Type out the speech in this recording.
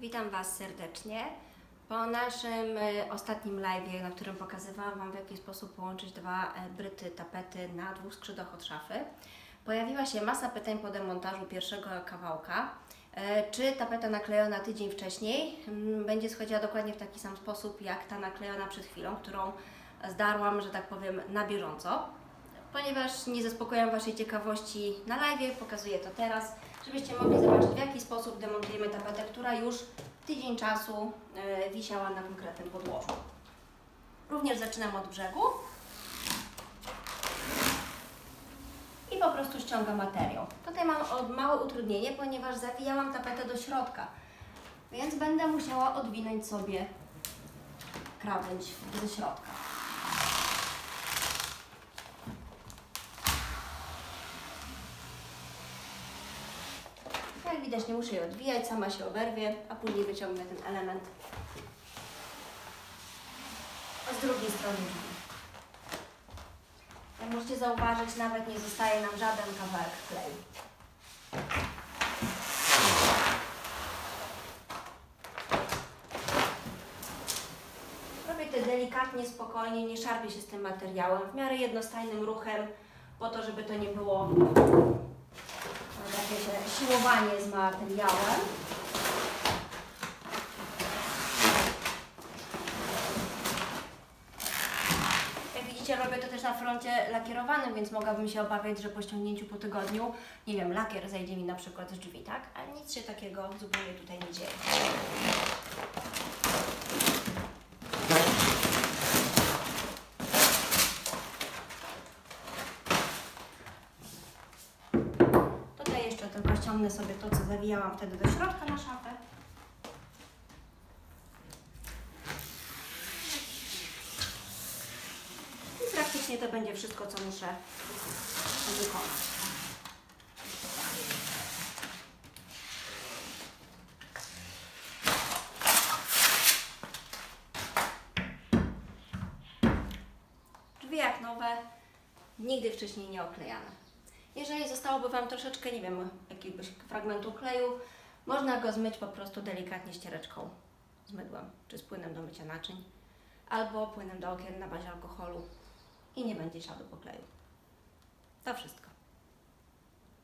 Witam Was serdecznie. Po naszym e, ostatnim live, na którym pokazywałam Wam w jaki sposób połączyć dwa e, bryty tapety na dwóch skrzydłach od szafy, pojawiła się masa pytań po demontażu pierwszego kawałka. E, Czy tapeta naklejona tydzień wcześniej będzie schodziła dokładnie w taki sam sposób jak ta naklejona przed chwilą, którą zdarłam, że tak powiem, na bieżąco. Ponieważ nie zaspokojam Waszej ciekawości na live, pokazuję to teraz, żebyście mogli zobaczyć jaki sposób demontujemy tapetę, która już tydzień czasu e, wisiała na konkretnym podłożu. Również zaczynam od brzegu i po prostu ściągam materiał. Tutaj mam małe utrudnienie, ponieważ zawijałam tapetę do środka, więc będę musiała odwinąć sobie krawędź ze środka. Jak widać, nie muszę jej odwijać, sama się oberwie, a później wyciągnę ten element. A z drugiej strony drzwi. Jak możecie zauważyć, nawet nie zostaje nam żaden kawałek kleju. Robię to delikatnie, spokojnie, nie szarpię się z tym materiałem, w miarę jednostajnym ruchem, po to, żeby to nie było siłowanie z materiałem. Jak widzicie, robię to też na froncie lakierowanym, więc mogłabym się obawiać, że po ściągnięciu po tygodniu, nie wiem, lakier zejdzie mi na przykład z drzwi, tak? Ale nic się takiego zupełnie tutaj nie dzieje. Tutaj jeszcze tylko ściągnę sobie to, co zawijałam wtedy do środka na szafę. I praktycznie to będzie wszystko, co muszę wykonać. Drzwi jak nowe, nigdy wcześniej nie oklejane. Jeżeli zostałoby Wam troszeczkę, nie wiem, jakiegoś fragmentu kleju, można go zmyć po prostu delikatnie ściereczką z mydłem, czy z płynem do mycia naczyń, albo płynem do okien na bazie alkoholu i nie będzie śladu po kleju. To wszystko.